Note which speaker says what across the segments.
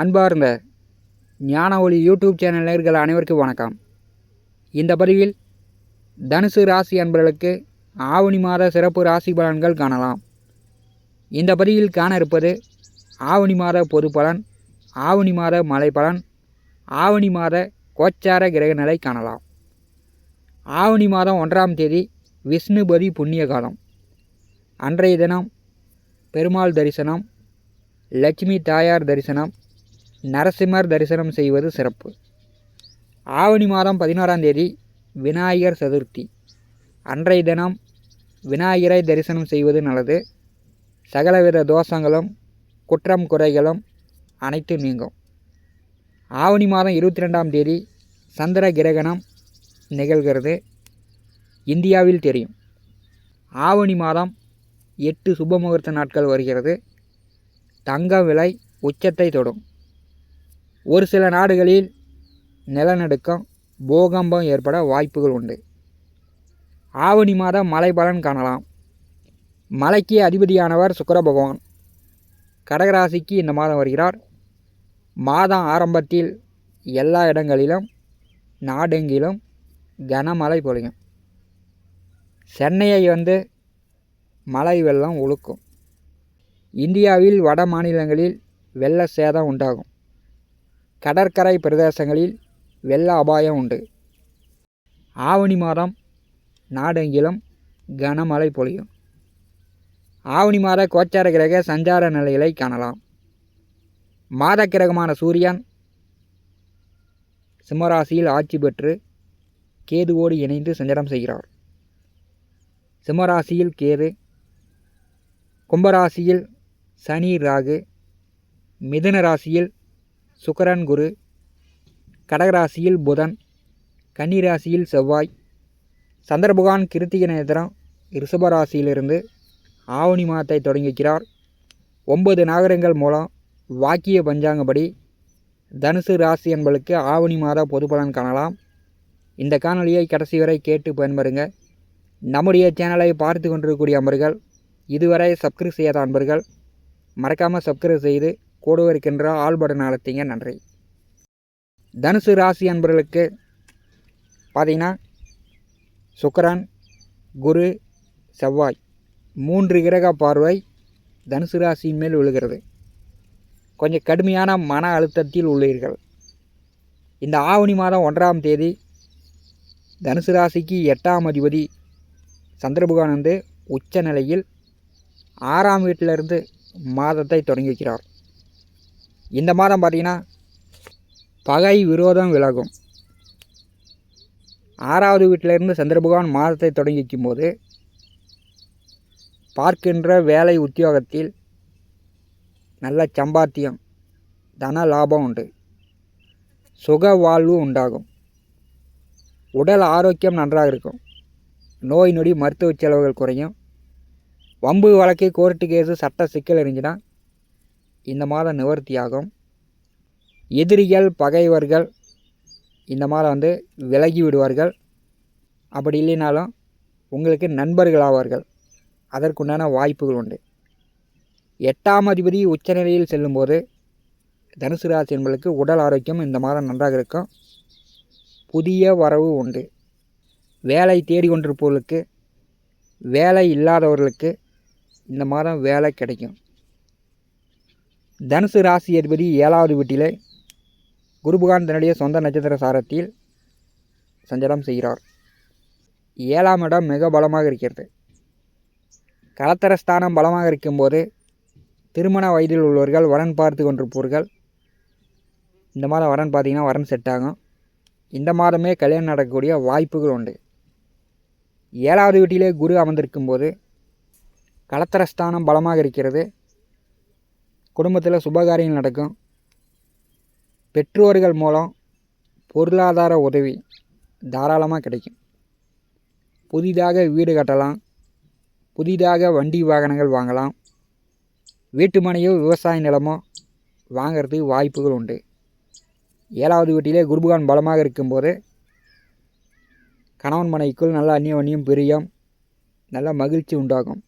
Speaker 1: அன்பார்ந்த ஞான ஒளி யூடியூப் சேனல் நேர்கள் அனைவருக்கும் வணக்கம். இந்த பதிவில் தனுசு ராசி அன்பர்களுக்கு ஆவணி மாத சிறப்பு ராசி பலன்கள் காணலாம். இந்த பதிவில் காண இருப்பது ஆவணி மாத பொது பலன் ஆவணி மாத மலை பலன் ஆவணி மாத கோச்சார கிரக நிலை காணலாம். ஆவணி மாதம் ஒன்றாம் தேதி விஷ்ணுபதி புண்ணிய காலம். அன்றைய தினம் பெருமாள் தரிசனம் லட்சுமி தாயார் தரிசனம் நரசிம்மர் தரிசனம் செய்வது சிறப்பு. ஆவணி மாதம் பதினோராம் தேதி விநாயகர் சதுர்த்தி. அன்றைய தினம் விநாயகரை தரிசனம் செய்வது நல்லது. சகலவித தோஷங்களும் குற்றம் குறைகளும் அனைத்து நீங்கும். ஆவணி மாதம் இருபத்தி ரெண்டாம் தேதி சந்திர கிரகணம் நிகழ்கிறது. இந்தியாவில் தெரியும். ஆவணி மாதம் எட்டு சுபமுகூர்த்த நாட்கள் வருகிறது. தங்க விலை உச்சத்தை தொடும். ஒரு சில நாடுகளில் நிலநடுக்கம் பூகம்பம் ஏற்பட வாய்ப்புகள் உண்டு. ஆவணி மாதம் மலை பலன் காணலாம். மலைக்கு அதிபதியானவர் சுக்கர பகவான். கடகராசிக்கு இந்த மாதம் வருகிறார். மாதம் ஆரம்பத்தில் எல்லா இடங்களிலும் நாடெங்கிலும் கனமழை பொழியும். சென்னையை வந்து மழை வெள்ளம் ஒழுக்கும் இந்தியாவில் வட மாநிலங்களில் வெள்ள சேதம் உண்டாகும். கடற்கரை பிரதேசங்களில் வெள்ள அபாயம் உண்டு. ஆவணி மாதம் நாடெங்கிலும் கனமழை பொழியும். ஆவணி மாத கோச்சார கிரக சஞ்சார நிலைகளை காணலாம். மாத கிரகமான சூரியன் சிம்மராசியில் ஆட்சி பெற்று கேதுவோடு இணைந்து சஞ்சாரம் செய்கிறார். சிம்மராசியில் கேது கும்பராசியில் சனி ராகு மிதுன ராசியில் சுக்கரன் குரு கடகராசியில் புதன் கன்னிராசியில் செவ்வாய் சந்திரபகவான் கிருத்திக நேத்திரம் ரிஷபராசியிலிருந்து ஆவணி மாதத்தை தொடங்கிக்கிறார் ஒன்பது நாகரங்கள் மூலம் வாக்கிய பஞ்சாங்கப்படி தனுசு ராசி என்பளுக்கு ஆவணி மாத பொது பலன் காணலாம். இந்த காணொலியை கடைசி வரை கேட்டு பயன்பெறுங்க. நம்முடைய சேனலை பார்த்து கொண்டிருக்கக்கூடிய அன்பர்கள் இதுவரை சப்ஸ்கிரைப் செய்யாத அன்பர்கள் மறக்காமல் சப்ஸ்கிரைப் செய்து கூட இருக்கின்ற ஆல் பட்டன் அழுத்திங்க நன்றி. தனுசு ராசி அன்பர்களுக்கு பார்த்தீங்கன்னா சுக்கரன் குரு செவ்வாய் மூன்று கிரக பார்வை தனுசு ராசியின் மேல் விழுகிறது. கொஞ்சம் கடுமையான மன அழுத்தத்தில் உள்ளீர்கள். இந்த ஆவணி மாதம் ஒன்றாம் தேதி தனுசு ராசிக்கு எட்டாம் அதிபதி சந்திரபகவான் வந்து உச்ச நிலையில் ஆறாம் வீட்டிலிருந்து மாதத்தை தொடங்கி வைக்கிறார் இந்த மாதம் பார்த்திங்கன்னா பகை விரோதம் விலகும். ஆறாவது வீட்டிலிருந்து சந்திரபகவான் மாதத்தை தொடங்கி வைக்கும்போது பார்க்கின்ற வேலை உத்தியோகத்தில் நல்ல சம்பாத்தியம் தன லாபம் உண்டு. சுக வாழ்வு உண்டாகும். உடல் ஆரோக்கியம் நன்றாக இருக்கும். நோய் நொடி மருத்துவ செலவுகள் குறையும். வம்பு வழக்கு கோர்ட்டு கேஸு சட்ட சிக்கல் இருந்துச்சுன்னா இந்த மாதம் நிவர்த்தியாகும். எதிரிகள் பகைவர்கள் இந்த மாதம் வந்து விலகி விடுவார்கள். அப்படி இல்லைனாலும் உங்களுக்கு நண்பர்கள் ஆவார்கள். அதற்குண்டான வாய்ப்புகள் உண்டு. எட்டாம் அதிபதி உச்சநிலையில் செல்லும்போது தனுசு ராசி என்பதற்கு உடல் ஆரோக்கியம் இந்த மாதம் நன்றாக இருக்கும். புதிய வரவு உண்டு. வேலை தேடிக்கொண்டிருப்பவர்களுக்கு வேலை இல்லாதவர்களுக்கு இந்த மாதம் வேலை கிடைக்கும். தனுசு ராசி அதிபதி ஏழாவது வீட்டிலே குருபகான் தன்னுடைய சொந்த நட்சத்திர சாரத்தில் சஞ்சலம் செய்கிறார். ஏழாம் இடம் மிக பலமாக இருக்கிறது. கலத்தரஸ்தானம் பலமாக இருக்கும்போது திருமண வயதில் உள்ளவர்கள் வரன் பார்த்து கொண்டிருப்பவர்கள் இந்த மாதம் வரன் பார்த்திங்கன்னா வரன் செட் ஆகும். இந்த மாதமே கல்யாணம் நடக்கக்கூடிய வாய்ப்புகள் உண்டு. ஏழாவது வீட்டிலே குரு அமர்ந்திருக்கும் போது கலத்தரஸ்தானம் பலமாக இருக்கிறது. குடும்பத்தில் சுபகாரியங்கள் நடக்கும். பெற்றோர்கள் மூலம் பொருளாதார உதவி தாராளமாக கிடைக்கும். புதிதாக வீடு கட்டலாம். புதிதாக வண்டி வாகனங்கள் வாங்கலாம். வீட்டு மனையோ விவசாய நிலமோ வாங்கிறதுக்கு வாய்ப்புகள் உண்டு. ஏழாவது வீட்டிலே குருபகான் பலமாக இருக்கும்போது கணவன் மனைக்குள் நல்ல அந்நியம் பிரியம் நல்ல மகிழ்ச்சி உண்டாகும்.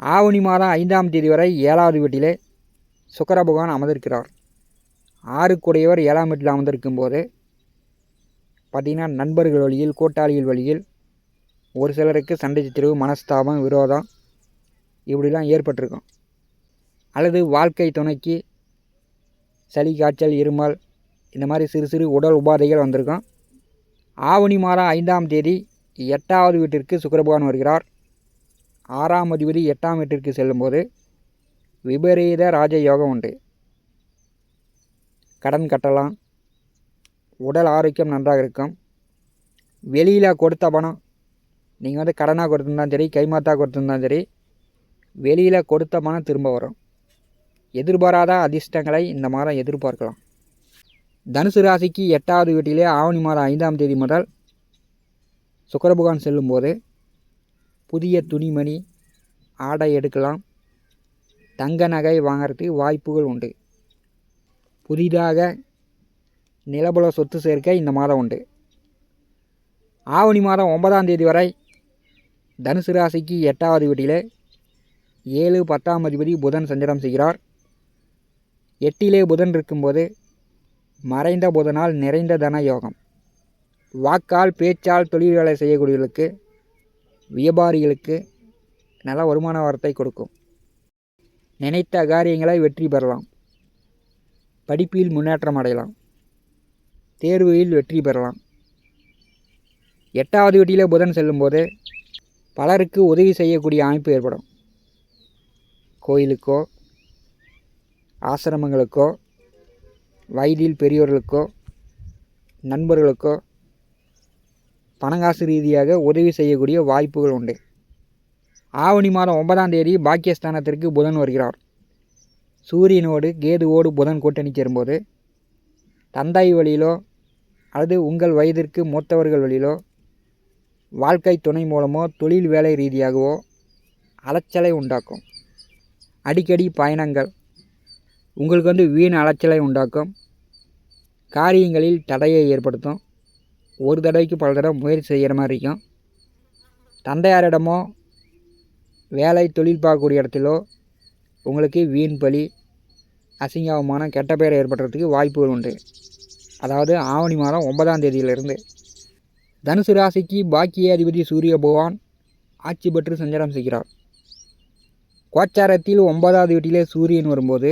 Speaker 1: ஆவணி மாதம் ஐந்தாம் தேதி வரை ஏழாவது வீட்டிலே சுக்கர பகவான் அமர்ந்திருக்கிறார். ஆறுக்குடையவர் ஏழாம் வீட்டில் அமர்ந்திருக்கும் போது பார்த்திங்கன்னா நண்பர்கள் வழியில் கூட்டாளிகள் வழியில் ஒரு சிலருக்கு சண்டை சித்திரவு மனஸ்தாபம் விரோதம் இப்படிலாம் ஏற்பட்டிருக்கும். அல்லது வாழ்க்கை துணைக்கு சளி காய்ச்சல் இருமல் இந்த மாதிரி சிறு சிறு உடல் உபாதைகள் வந்திருக்கும். ஆவணி மாதம் ஐந்தாம் தேதி எட்டாவது வீட்டிற்கு சுக்கிரபகவான் வருகிறார். ஆறாம் அதிபதி எட்டாம் வீட்டிற்கு செல்லும்போது விபரீத ராஜ யோகம் உண்டு. கடன் கட்டலாம். உடல் ஆரோக்கியம் நன்றாக இருக்கும். வெளியில் கொடுத்த பணம் நீங்கள் வந்து கடனாக கொடுத்துருந்தாலும் சரி கைமாத்தா கொடுத்துருந்தாலும் சரி வெளியில் கொடுத்த பணம் திரும்ப வரும். எதிர்பாராத அதிர்ஷ்டங்களை இந்த மாதம் எதிர்பார்க்கலாம். தனுசு ராசிக்கு எட்டாவது வீட்டிலே ஆவணி மாதம் ஐந்தாம் தேதி முதல் சுக்கரபகவான் செல்லும்போது புதிய துணிமணி ஆடை எடுக்கலாம். தங்க நகை வாங்கிறதுக்கு வாய்ப்புகள் உண்டு. புதிதாக நிலபுல சொத்து சேர்க்க இந்த மாதம் உண்டு. ஆவணி மாதம் ஒன்பதாம் தேதி வரை தனுசு ராசிக்கு எட்டாவது வீட்டிலே ஏழு பத்தாம் அதிபதி புதன் சஞ்சாரம் செய்கிறார். எட்டிலே புதன் இருக்கும்போது மறைந்த புதனால் நிறைந்த தன யோகம். வாக்கால் பேச்சால் தொழில்களை செய்யக்கூடியவர்களுக்கு வியாபாரிகளுக்கு நல்ல வருமான வரத்தை கொடுக்கும். நினைத்த காரியங்களை வெற்றி பெறலாம். படிப்பில் முன்னேற்றம் அடையலாம். தேர்வில் வெற்றி பெறலாம். எட்டாவது வீட்டிலே புதன் செல்லும்போது பலருக்கு உதவி செய்யக்கூடிய அமைப்பு ஏற்படும். கோயிலுக்கோ ஆசிரமங்களுக்கோ வயதில் பெரியோர்களுக்கோ நண்பர்களுக்கோ பணங்காசு ரீதியாக உதவி செய்யக்கூடிய வாய்ப்புகள் உண்டு. ஆவணி மாதம் ஒன்பதாம் தேதி பாக்கியஸ்தானத்திற்கு புதன் வருகிறார். சூரியனோடு கேதுவோடு புதன் கூட்டணி சேரும்போது தந்தை வழியிலோ அல்லது உங்கள் வயதிற்கு மூத்தவர்கள் வழியிலோ வாழ்க்கை துணை மூலமோ தொழில் வேலை ரீதியாகவோ அலைச்சலை உண்டாக்கும். அடிக்கடி பயணங்கள் உங்களுக்கு வந்து வீண் அலைச்சலை உண்டாக்கும். காரியங்களில் தடையை ஏற்படுத்தும். ஒரு தடவைக்கு பல தடவை முயற்சி செய்கிற மாதிரி இருக்கும். தந்தையாரிடமோ வேலை தொழில் பார்க்கக்கூடிய இடத்திலோ உங்களுக்கு வீண் பலி அசிங்க அவமானம் கெட்ட பெயர் ஏற்படுறதுக்கு வாய்ப்புகள் உண்டு. அதாவது ஆவணி மாதம் ஒன்பதாம் தேதியிலிருந்து. தனுசு ராசிக்கு பாக்கிய அதிபதி சூரிய பகவான் ஆட்சி பெற்று சஞ்சாரம் செய்கிறார். கோச்சாரத்தில் ஒன்பதாவது வீட்டிலே சூரியன் வரும்போது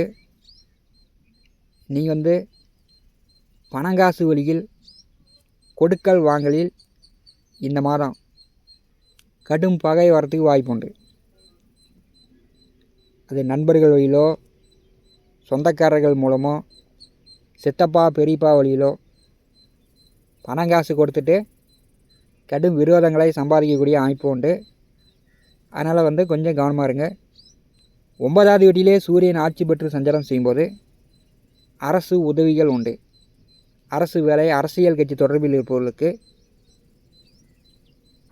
Speaker 1: நீங்கள் வந்து பணங்காசு வழியில் கொடுக்கல் வாங்கலில் இந்த மாதம் கடும் பகை வரத்துக்கு வாய்ப்புண்டு. அது நண்பர்கள் வழியிலோ சொந்தக்காரர்கள் மூலமோ சித்தப்பா பெரியப்பா வழியிலோ பணம் காசு கொடுத்துட்டு கடும் விரோதங்களை சம்பாதிக்கக்கூடிய அமைப்பு உண்டு. அதனால் வந்து கொஞ்சம் கவனமாக இருங்க. ஒன்பதாவது வீட்டிலே சூரியன் ஆட்சி பெற்று சஞ்சாரம் செய்யும்போது அரசு உதவிகள் உண்டு. அரசு வேலை அரசியல் கட்சி தொடர்பில் இருப்பவர்களுக்கு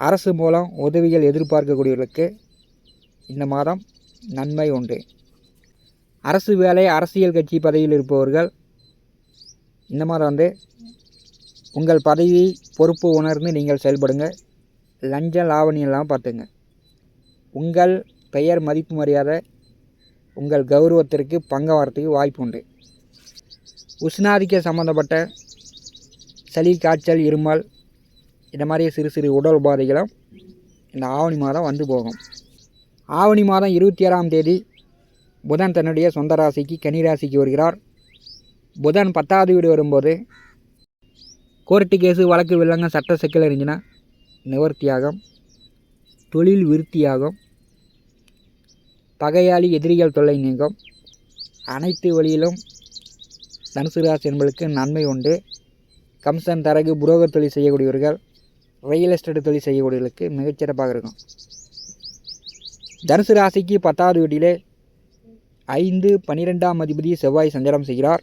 Speaker 1: அரசு மூலம் உதவிகள் எதிர்பார்க்கக்கூடியவர்களுக்கு இந்த மாதம் நன்மை உண்டு. அரசு வேலை அரசியல் கட்சி பதவியில் இருப்பவர்கள் இந்த மாதம் வந்து உங்கள் பதவி பொறுப்பு உணர்ந்து நீங்கள் செயல்படுங்க. லஞ்சம் லாவணியெல்லாம் பார்த்துங்க. உங்கள் பெயர் மதிப்பு மரியாதை உங்கள் கௌரவத்திற்கு பங்கு வரத்துக்கு வாய்ப்பு உண்டு உஷ்ணாதிக்க சம்மந்தப்பட்ட சளி காய்ச்சல் இருமல் இந்த மாதிரி சிறு சிறு உடல் உபாதைகளும் இந்த ஆவணி மாதம் வந்து போகும். ஆவணி மாதம் இருபத்தி ஏழாம் தேதி புதன் தன்னுடைய சொந்த ராசிக்கு கன்னி ராசிக்கு வருகிறார். புதன் பத்தாவது வீடு வரும்போது கோர்ட்டு கேஸு வழக்கு வில்லங்க சட்ட சிக்கல் இருந்துச்சுன்னா நிவர்த்தியாகும் தொழில் விருத்தியாகும் பகையாளி எதிரிகள் தொல்லை நீங்கும். அனைத்து வழியிலும் தனுசு ராசி என்பதற்கு நன்மை உண்டு. கம்சன் தரகு புரோகர் தொழில் செய்யக்கூடியவர்கள் ரியல் எஸ்டேட் தொழில் செய்யக்கூடியவர்களுக்கு மிகச்சிறப்பாக இருக்கும். தனுசு ராசிக்கு பத்தாவது வீட்டிலே ஐந்து பன்னிரெண்டாம் அதிபதி செவ்வாய் சஞ்சாரம் செய்கிறார்.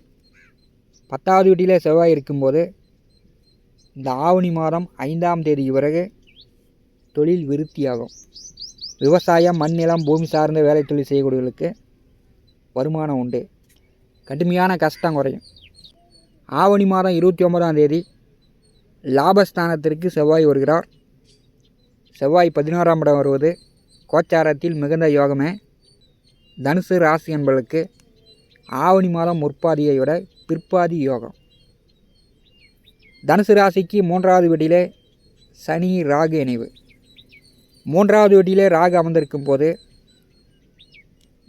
Speaker 1: பத்தாவது வீட்டிலே செவ்வாய் இருக்கும்போது இந்த ஆவணி மாதம் ஐந்தாம் தேதி பிறகு தொழில் விருத்தியாகும். விவசாயம் மண் நிலம் பூமி சார்ந்த வேலை தொழில் செய்யக்கூடியவர்களுக்கு வருமானம் உண்டு. கடுமையான கஷ்டம் குறையும். ஆவணி மாதம் இருபத்தி ஒன்பதாம் தேதி லாபஸ்தானத்திற்கு செவ்வாய் வருகிறார். செவ்வாய் பதினோராம் இடம் வருவது. கோச்சாரத்தில் மிகுந்த யோகமே. தனுசு ராசி என்பதற்கு ஆவணி மாதம் முற்பாதியை விட பிற்பாதி யோகம். தனுசு ராசிக்கு மூன்றாவது வீட்டிலே சனி ராகு இணைவு. மூன்றாவது வீட்டிலே ராகு அமர்ந்திருக்கும் போது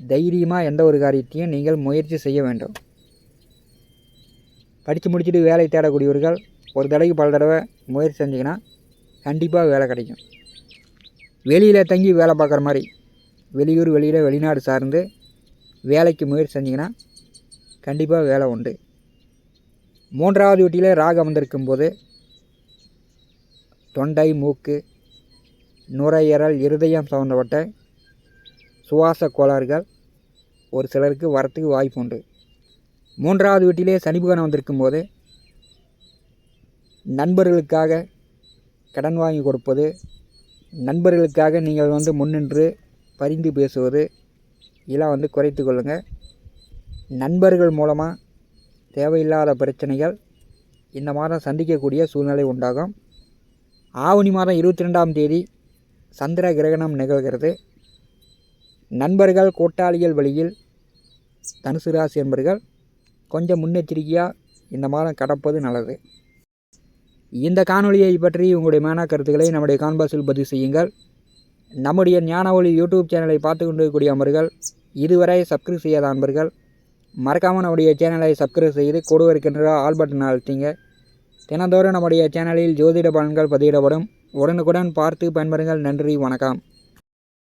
Speaker 1: தைரியமாக எந்த ஒரு காரியத்தையும் நீங்கள் முயற்சி செய்ய வேண்டும். படித்து முடிச்சுட்டு வேலை தேடக்கூடியவர்கள் ஒரு தடவைக்கு பல தடவை முயற்சி செஞ்சிங்கன்னா கண்டிப்பாக வேலை கிடைக்கும். வெளியில் தங்கி வேலை பார்க்குற மாதிரி வெளியூர் வெளியில் வெளிநாடு சார்ந்து வேலைக்கு முயற்சி செஞ்சிங்கன்னா கண்டிப்பாக வேலை உண்டு. மூன்றாவது வீட்டில் ராகம் அமர்ந்திருக்கும் போது தொண்டை மூக்கு நுரையீரல் இருதயம் சம்மந்தப்பட்ட சுவாச கோளாறுகள் ஒரு சிலருக்கு வரத்துக்கு வாய்ப்பு உண்டு. மூன்றாவது வீட்டிலே சனி புகன் வந்திருக்கும் போது நண்பர்களுக்காக கடன் வாங்கி கொடுப்பது நண்பர்களுக்காக நீங்கள் வந்து முன்னின்று பரிந்து பேசுவது இதெல்லாம் வந்து குறைத்து கொள்ளுங்கள் நண்பர்கள் மூலமாக தேவையில்லாத பிரச்சனைகள் இந்த மாதம் சந்திக்கக்கூடிய சூழ்நிலை உண்டாகும். ஆவணி மாதம் இருபத்தி ரெண்டாம் தேதி சந்திர கிரகணம் நிகழ்கிறது. நண்பர்கள் கூட்டாளிகள் வழியில் தனுசு ராசி என்பர்கள் கொஞ்சம் முன்னெச்சரிக்கையாக இந்த மாதம் கடப்பது நல்லது. இந்த காணொலியை பற்றி உங்களுடைய மேனா கருத்துக்களை நம்முடைய கான்பாஸில் பதிவு செய்யுங்கள். நம்முடைய ஞான ஒளி யூடியூப் சேனலை பார்த்து கொண்டிருக்கக்கூடிய அன்பர்கள் இதுவரை சப்ஸ்கிரைப் செய்யாத அன்பர்கள் மறக்காமல் நம்முடைய சேனலை சப்ஸ்கிரைப் செய்து கூட இருக்கின்ற ஆல் பட்டன் அழுத்திங்க. தினந்தோறும் நம்முடைய சேனலில் ஜோதிட பலன்கள் பதிவிடப்படும். உடனுக்குடன் பார்த்து பயன்பெறுங்கள். நன்றி வணக்கம்.